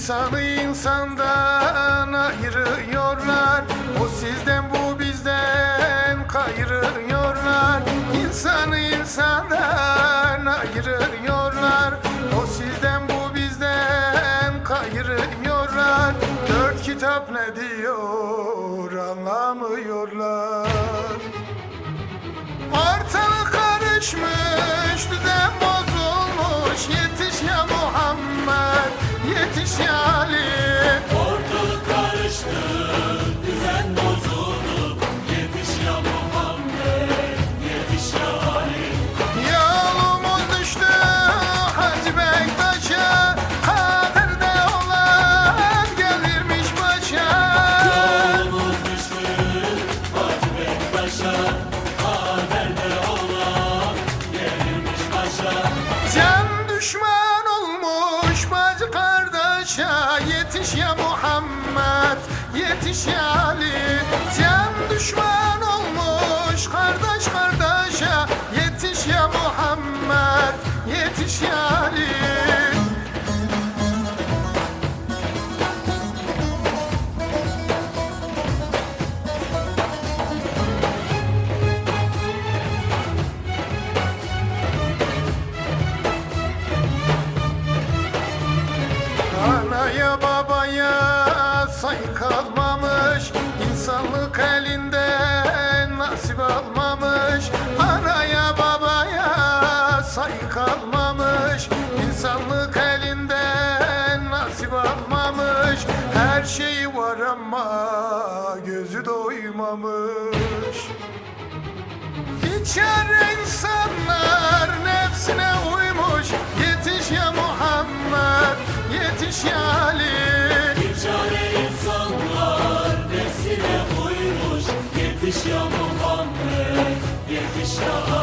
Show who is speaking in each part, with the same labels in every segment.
Speaker 1: İnsanı insandan ayırıyorlar. O sizden bu bizden kayırıyorlar. İnsanı insandan ayırıyorlar. O sizden bu bizden kayırıyorlar. Dört kitap ne diyor anlamıyorlar. Ortalık karışmış. Yetiş ya Muhammed, yetiş ya Ali. Can düşman. almamış insanlık elinden nasip almamış Anaya babaya saygı kalmamış insanlık elinden nasip almamış Her şeyi var ama gözü doymamış. İçer insanlar nefsine uymamış Krishna.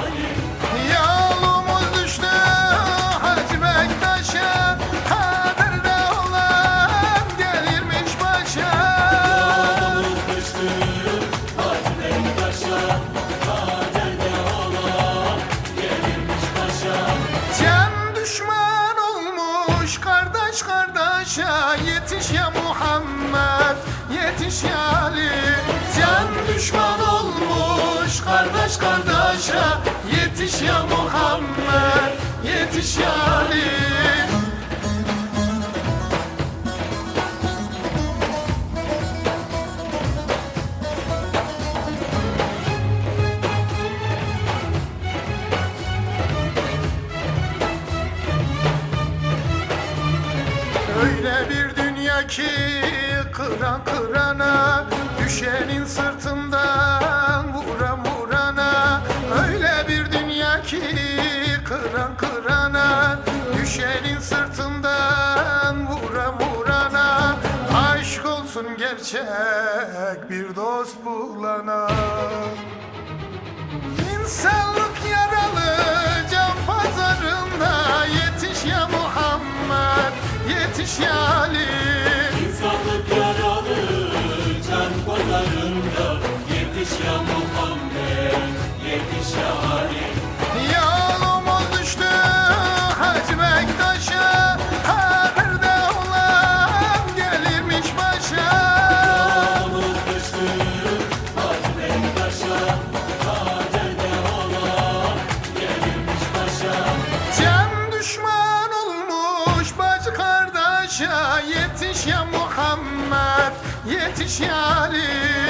Speaker 1: yetiş yarim Öyle bir dünya ki kıran kırana düşenin sırtında olsun gerçek bir dost bulana. İnsanlar yetiş yarim